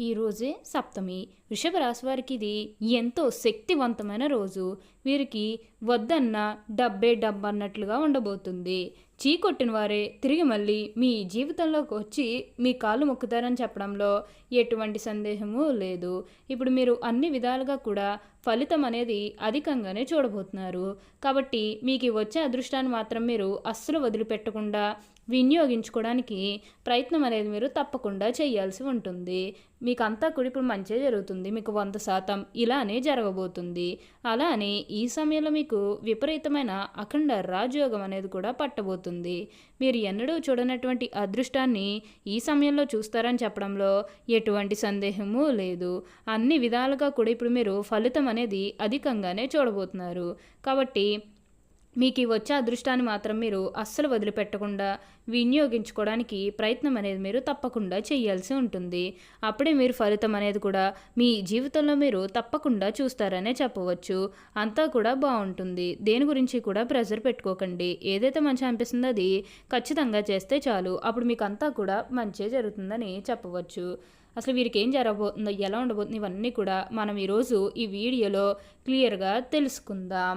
ఈరోజే సప్తమి. వృషభ రాశి వారికి ఇది ఎంతో శక్తివంతమైన రోజు. వీరికి వద్దన్న డబ్బే డబ్బన్నట్లుగా ఉండబోతుంది. చీకొట్టిన వారే తిరిగి మళ్ళీ మీ జీవితంలోకి వచ్చి మీ కాళ్ళు మొక్కుతారని చెప్పడంలో ఎటువంటి సందేహము లేదు. ఇప్పుడు మీరు అన్ని విధాలుగా కూడా ఫలితం అనేది అధికంగానే చూడబోతున్నారు. కాబట్టి మీకు వచ్చే అదృష్టాన్ని మాత్రం మీరు అస్సలు వదిలిపెట్టకుండా వినియోగించుకోవడానికి ప్రయత్నం అనేది మీరు తప్పకుండా చేయాల్సి ఉంటుంది. మీకు అంతా కూడా ఇప్పుడు మంచిగా జరుగుతుంది. మీకు వంద శాతం ఇలానే జరగబోతుంది. అలానే ఈ సమయంలో మీకు విపరీతమైన అఖండ రాజయోగం అనేది కూడా పట్టబోతుంది. మీరు ఎన్నడూ చూడనటువంటి అదృష్టాన్ని ఈ సమయంలో చూస్తారని చెప్పడంలో ఎటువంటి సందేహము లేదు. అన్ని విధాలుగా కూడా ఇప్పుడు మీరు ఫలితం అనేది అధికంగానే చూడబోతున్నారు. కాబట్టి మీకు ఈ వచ్చే అదృష్టాన్ని మాత్రం మీరు అస్సలు వదిలిపెట్టకుండా వినియోగించుకోవడానికి ప్రయత్నం అనేది మీరు తప్పకుండా చేయాల్సి ఉంటుంది. అప్పుడే మీరు ఫలితం అనేది కూడా మీ జీవితంలో మీరు తప్పకుండా చూస్తారనే చెప్పవచ్చు. అంతా కూడా బాగుంటుంది. దేని గురించి కూడా ప్రెజర్ పెట్టుకోకండి. ఏదైతే మంచి అనిపిస్తుందో అది ఖచ్చితంగా చేస్తే చాలు. అప్పుడు మీకు అంతా కూడా మంచి జరుగుతుందని చెప్పవచ్చు. అసలు వీరికి ఏం జరగబోతుందో ఎలా ఉండబోతుంది ఇవన్నీ కూడా మనం ఈరోజు ఈ వీడియోలో క్లియర్గా తెలుసుకుందాం.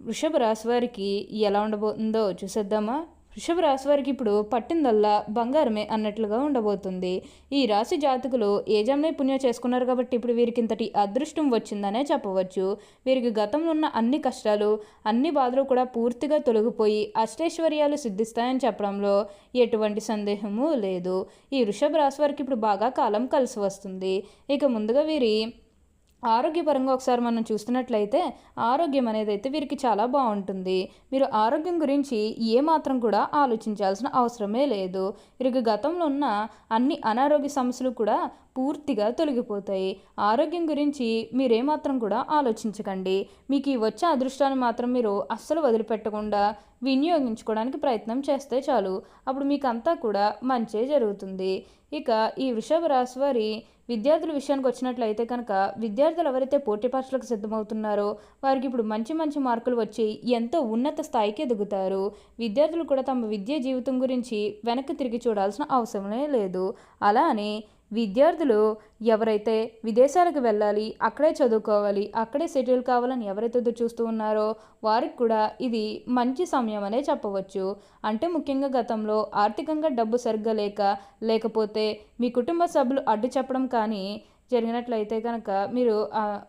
వృషభ రాశి వారికి ఎలా ఉండబోతుందో చూసేద్దామా? వృషభ రాశి వారికి ఇప్పుడు పట్టిందల్లా బంగారమే అన్నట్లుగా ఉండబోతుంది. ఈ రాశి జాతకులు ఏజామ్నే పుణ్యం చేసుకున్నారు కాబట్టి ఇప్పుడు వీరికి ఇంతటి అదృష్టం వచ్చిందనే చెప్పవచ్చు. వీరికి గతంలో ఉన్న అన్ని కష్టాలు అన్ని బాధలు కూడా పూర్తిగా తొలగిపోయి అష్టైశ్వర్యాలు సిద్ధిస్తాయని చెప్పడంలో ఎటువంటి సందేహము లేదు. ఈ వృషభ రాశి వారికి ఇప్పుడు బాగా కాలం కలిసి వస్తుంది. ఇక ముందుగా వీరి ఆరోగ్యపరంగా ఒకసారి మనం చూస్తున్నట్లయితే ఆరోగ్యం అనేది అయితే వీరికి చాలా బాగుంటుంది. మీరు ఆరోగ్యం గురించి ఏమాత్రం కూడా ఆలోచించాల్సిన అవసరమే లేదు. వీరికి గతంలో ఉన్న అన్ని అనారోగ్య సమస్యలు కూడా పూర్తిగా తొలగిపోతాయి. ఆరోగ్యం గురించి మీరేమాత్రం కూడా ఆలోచించకండి. మీకు ఈ వచ్చే అదృష్టాన్ని మాత్రం మీరు అస్సలు వదిలిపెట్టకుండా వినియోగించుకోవడానికి ప్రయత్నం చేస్తే చాలు. అప్పుడు మీకు అంతా కూడా మంచే జరుగుతుంది. ఇక ఈ వృషభ రాశి వారి విద్యార్థుల విషయానికి వచ్చినట్లయితే కనుక విద్యార్థులు ఎవరైతే పోటీ పరీక్షలకు సిద్ధమవుతున్నారో వారికి ఇప్పుడు మంచి మంచి మార్కులు వచ్చి ఎంతో ఉన్నత స్థాయికి ఎదుగుతారు. విద్యార్థులు కూడా తమ విద్యా జీవితం గురించి వెనక్కి తిరిగి చూడాల్సిన అవసరమే లేదు. అలా అని విద్యార్థులు ఎవరైతే విదేశాలకు వెళ్ళాలి అక్కడే చదువుకోవాలి అక్కడే సెటిల్ కావాలని ఎవరైతే ఎదురు చూస్తూ ఉన్నారో వారికి కూడా ఇది మంచి సమయం అనే చెప్పవచ్చు. అంటే ముఖ్యంగా గతంలో ఆర్థికంగా డబ్బు సరిగ్గా లేక లేకపోతే మీ కుటుంబ సభ్యులు అడ్డు చెప్పడం కానీ జరిగినట్లయితే కనుక మీరు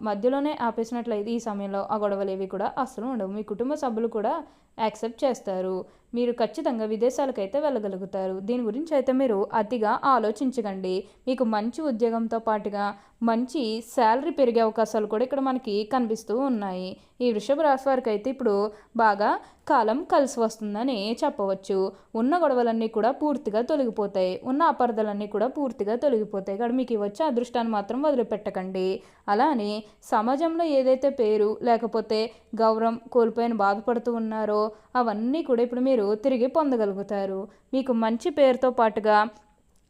మధ్యలోనే ఆపేసినట్లయితే ఈ సమయంలో ఆ గొడవలు ఏవి కూడా అస్సలు ఉండవు. మీ కుటుంబ సభ్యులు కూడా యాక్సెప్ట్ చేస్తారు. మీరు ఖచ్చితంగా విదేశాలకైతే వెళ్ళగలుగుతారు. దీని గురించి అయితే మీరు అతిగా ఆలోచించకండి. మీకు మంచి ఉద్యోగంతో పాటుగా మంచి శాలరీ పెరిగే అవకాశాలు కూడా ఇక్కడ మనకి కనిపిస్తూ ఉన్నాయి. ఈ వృషభ రాశి వారికి అయితే ఇప్పుడు బాగా కాలం కలిసి వస్తుందని చెప్పవచ్చు. ఉన్న గొడవలన్నీ కూడా పూర్తిగా తొలగిపోతాయి. ఉన్న అపార్థాలన్నీ కూడా పూర్తిగా తొలగిపోతాయి. ఇక్కడ మీకు వచ్చే అదృష్టాన్ని మాత్రం వదిలిపెట్టకండి. అలానే సమాజంలో ఏదైతే పేరు లేకపోతే గౌరవం కోల్పోయిన బాధపడుతూ ఉన్నారో అవన్నీ కూడా ఇప్పుడు మీరు తిరిగి పొందగలుగుతారు. మీకు మంచి పేరుతో పాటుగా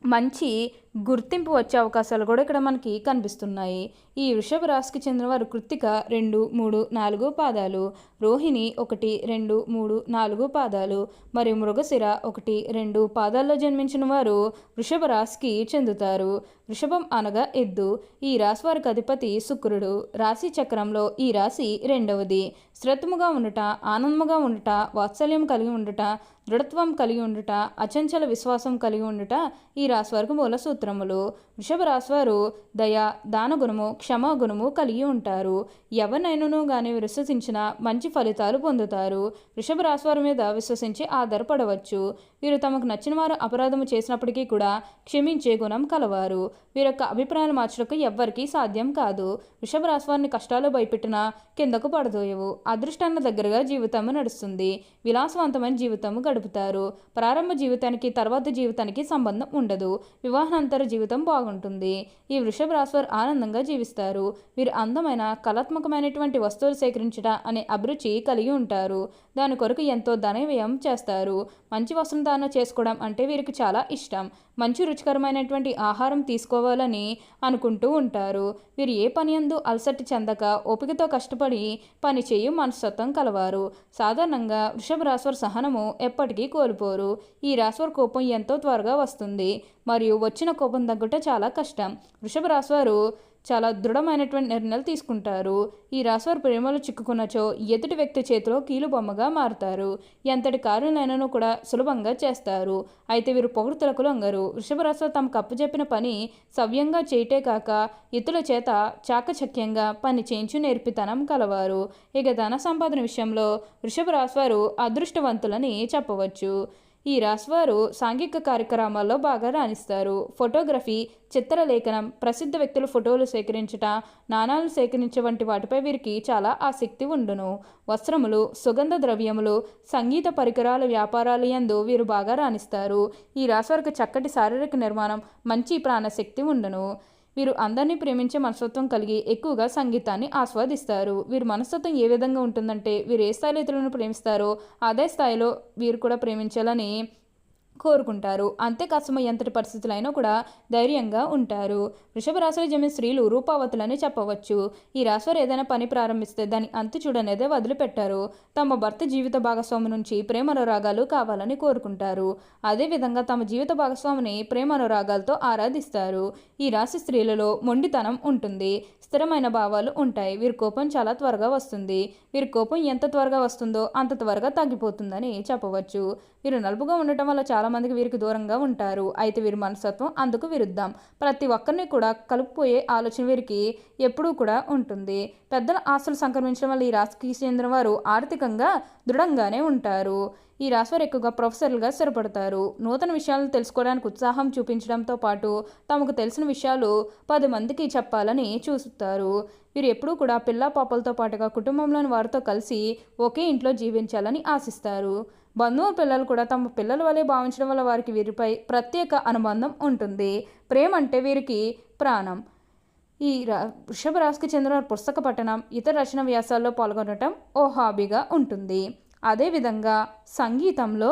మంచి గుర్తింపు వచ్చే అవకాశాలు కూడా ఇక్కడ మనకి కనిపిస్తున్నాయి. ఈ వృషభ రాశికి చెందినవారు కృత్తిక రెండు మూడు నాలుగు పాదాలు రోహిణి ఒకటి రెండు మూడు నాలుగు పాదాలు మరియు మృగశిర ఒకటి రెండు పాదాల్లో జన్మించిన వారు వృషభ రాశికి చెందుతారు. వృషభం అనగా ఎద్దు. ఈ రాశి వారికి అధిపతి శుక్రుడు. రాశి చక్రంలో ఈ రాశి రెండవది. శ్రద్ధముగా ఉండుట ఆనందముగా ఉండుట వాత్సల్యం కలిగి ఉండుట దృఢత్వం కలిగి ఉండుట అచంచల విశ్వాసం కలిగి ఉండుట ఈ రాశి వారికి మూల సూత్రములు వృషభ రాశి దయ దానగుణము క్షమాగుణము కలిగి ఉంటారు. ఎవరినైనను కానీ విశ్వసించిన మంచి ఫలితాలు పొందుతారు. వృషభ రాశి మీద విశ్వసించి ఆధారపడవచ్చు. వీరు తమకు నచ్చిన వారు అపరాధము చేసినప్పటికీ కూడా క్షమించే గుణం కలవారు. వీరి యొక్క అభిప్రాయాలు మార్చడానికి ఎవ్వరికీ సాధ్యం కాదు. వృషభ రాశి వారిని కష్టాలు భయపెట్టినా కిందకు పడదోయవు. అదృష్టాన్ని దగ్గరగా జీవితం నడుస్తుంది. విలాసవంతమైన జీవితం గడుపుతారు. ప్రారంభ జీవితానికి తర్వాత జీవితానికి సంబంధం ఉండదు. వివాహం అనంతర జీవితం బాగుంటుంది. ఈ వృషభ రాశివారు ఆనందంగా జీవిస్తారు. వీరు అందమైన కళాత్మకమైనటువంటి వస్తువులు సేకరించడం అనే అభిరుచి కలిగి ఉంటారు. దాని కొరకు ఎంతో ధన వ్యయం చేస్తారు. మంచి వస్త్రధారణ చేసుకోవడం అంటే వీరికి చాలా ఇష్టం. మంచి రుచికరమైనటువంటి ఆహారం తీసుకోవాలని అనుకుంటూ ఉంటారు. వీరు ఏ పని ఎందు అలసటి చెందక ఓపికతో కష్టపడి పని చేయు మనస్తత్వం కలవారు. సాధారణంగా వృషభ రాశివారి సహనము ఎప్పటికీ కోల్పోరు. ఈ రాశివారి కోపం ఎంతో త్వరగా వస్తుంది. మరియు వచ్చిన కోపం తగ్గట చాలా కష్టం. వృషభ రాశివారు చాలా దృఢమైనటువంటి నిర్ణయాలు తీసుకుంటారు. ఈ రాశివారు ప్రేమలో చిక్కుకున్నచో ఎదుటి వ్యక్తి చేతిలో కీలు బొమ్మగా మారుతారు. ఎంతటి కార్యాలైనను కూడా సులభంగా చేస్తారు. అయితే వీరు పొగడుతలకు లొంగరు. వృషభ రాశివారు తమకు అప్పచెప్పిన పని సవ్యంగా చేయటే కాక ఇతరుల చేత చాకచక్యంగా పని చేయించు నేర్పితనం కలవారు. ఇక ధన సంపాదన విషయంలో వృషభ రాశివారు అదృష్టవంతులని చెప్పవచ్చు. ఈ రాశివారు సాంఘిక కార్యక్రమాల్లో బాగా రాణిస్తారు. ఫోటోగ్రఫీ చిత్రలేఖనం ప్రసిద్ధ వ్యక్తుల ఫోటోలు సేకరించుట నాణాలు సేకరించే వంటి వాటిపై వీరికి చాలా ఆసక్తి ఉండును. వస్త్రములు సుగంధ ద్రవ్యములు సంగీత పరికరాల వ్యాపారాలు యందు వీరు బాగా రాణిస్తారు. ఈ రాశివారికి చక్కటి శారీరక నిర్మాణం మంచి ప్రాణశక్తి ఉండును. వీరు అందరినీ ప్రేమించే మనస్తత్వం కలిగి ఎక్కువగా సంగీతాన్ని ఆస్వాదిస్తారు. వీరి మనస్తత్వం ఏ విధంగా ఉంటుందంటే వీరు ఏ స్థాయిలో ఇతరులను ప్రేమిస్తారో అదే స్థాయిలో వీరు కూడా ప్రేమించాలని కోరుకుంటారు. అంతే కష్టమ ఎంతటి పరిస్థితులైనా కూడా ధైర్యంగా ఉంటారు. వృషభ రాశిలో జమిన స్త్రీలు రూపావతులని చెప్పవచ్చు. ఈ రాశివారు ఏదైనా పని ప్రారంభిస్తే దాని అంతు చూడనేదే వదిలిపెట్టారు. తమ భర్త జీవిత భాగస్వామి నుంచి ప్రేమానురాగాలు కావాలని కోరుకుంటారు. అదేవిధంగా తమ జీవిత భాగస్వామిని ప్రేమానురాగాలతో ఆరాధిస్తారు. ఈ రాశి స్త్రీలలో మొండితనం ఉంటుంది. స్థిరమైన భావాలు ఉంటాయి. వీరి కోపం చాలా త్వరగా వస్తుంది. వీరి కోపం ఎంత త్వరగా వస్తుందో అంత త్వరగా తగ్గిపోతుందని చెప్పవచ్చు. వీరు నలుపుగా ఉండటం వల్ల చాలా చాలామందికి వీరికి దూరంగా ఉంటారు. అయితే వీరి మనస్తత్వం అందుకు విరుద్ధం. ప్రతి ఒక్కరిని కూడా కలుపుపోయే ఆలోచన వీరికి ఎప్పుడూ కూడా ఉంటుంది. పెద్దల ఆస్తులు సంక్రమించడం వల్ల ఈ రాశికి చెందిన వారు ఆర్థికంగా దృఢంగానే ఉంటారు. ఈ రాశివారు ఎక్కువగా ప్రొఫెసర్లుగా స్థిరపడతారు. నూతన విషయాలను తెలుసుకోవడానికి ఉత్సాహం చూపించడంతో పాటు తమకు తెలిసిన విషయాలు పది మందికి చెప్పాలని చూస్తారు. వీరు ఎప్పుడూ కూడా పిల్ల పాపలతో పాటుగా కుటుంబంలోని వారితో కలిసి ఒకే ఇంట్లో జీవించాలని ఆశిస్తారు. బంధువుల పిల్లలు కూడా తమ పిల్లల వలె భావించడం వల్ల వారికి వీరిపై ప్రత్యేక అనుబంధం ఉంటుంది. ప్రేమ అంటే వీరికి ప్రాణం. ఈ రా వృషభ రాశికి చెందిన పుస్తక పఠనం ఇతర రచన వ్యాసాల్లో పాల్గొనటం ఓ హాబీగా ఉంటుంది. అదేవిధంగా సంగీతంలో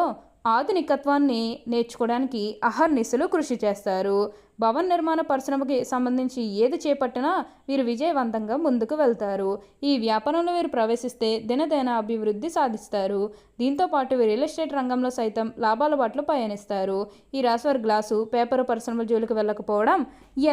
ఆధునికత్వాన్ని నేర్చుకోవడానికి అహర్నిశలు కృషి చేస్తారు. భవన నిర్మాణ పరిశ్రమకి సంబంధించి ఏది చేపట్టినా వీరు విజయవంతంగా ముందుకు వెళ్తారు. ఈ వ్యాపారంలో వీరు ప్రవేశిస్తే దినదిన అభివృద్ధి సాధిస్తారు. దీంతో పాటు వీరు రియల్ ఎస్టేట్ రంగంలో సైతం లాభాల బాటలు పయనిస్తారు. ఈ రాశివారి గ్లాసు పేపర్ పరిశ్రమల జోలికి వెళ్ళకపోవడం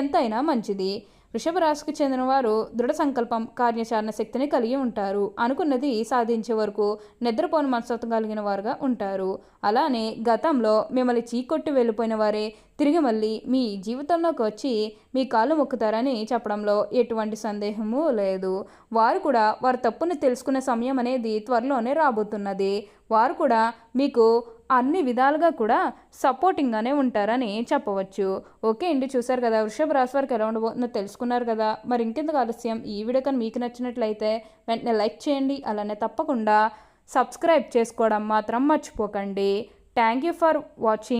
ఎంతైనా మంచిది. వృషభ రాశికి చెందిన వారు దృఢ సంకల్పం కార్యాచరణ శక్తిని కలిగి ఉంటారు. అనుకున్నది సాధించే వరకు నిద్రపోని మనస్తత్వం కలిగిన వారుగా ఉంటారు. అలానే గతంలో మిమ్మల్ని చీకొట్టి వెళ్ళిపోయిన వారే తిరిగి మళ్ళీ మీ జీవితంలోకి వచ్చి మీ కాళ్ళు మొక్కుతారని చెప్పడంలో ఎటువంటి సందేహము లేదు. వారు కూడా వారి తప్పుని తెలుసుకునే సమయం అనేది త్వరలోనే రాబోతున్నది. వారు కూడా మీకు అన్ని విధాలుగా కూడా సపోర్టింగ్గానే ఉంటారని చెప్పవచ్చు. ఓకే అండి చూసారు కదా వృషభ రాశి వారికి ఎలా ఉండబోతుందో తెలుసుకున్నారు కదా. మరి ఇంకెందుకు ఆలస్యం? ఈ వీడియో కానీ మీకు నచ్చినట్లయితే వెంటనే లైక్ చేయండి అలానే తప్పకుండా సబ్స్క్రైబ్ చేసుకోవడం మాత్రం మర్చిపోకండి. Thank you for watching.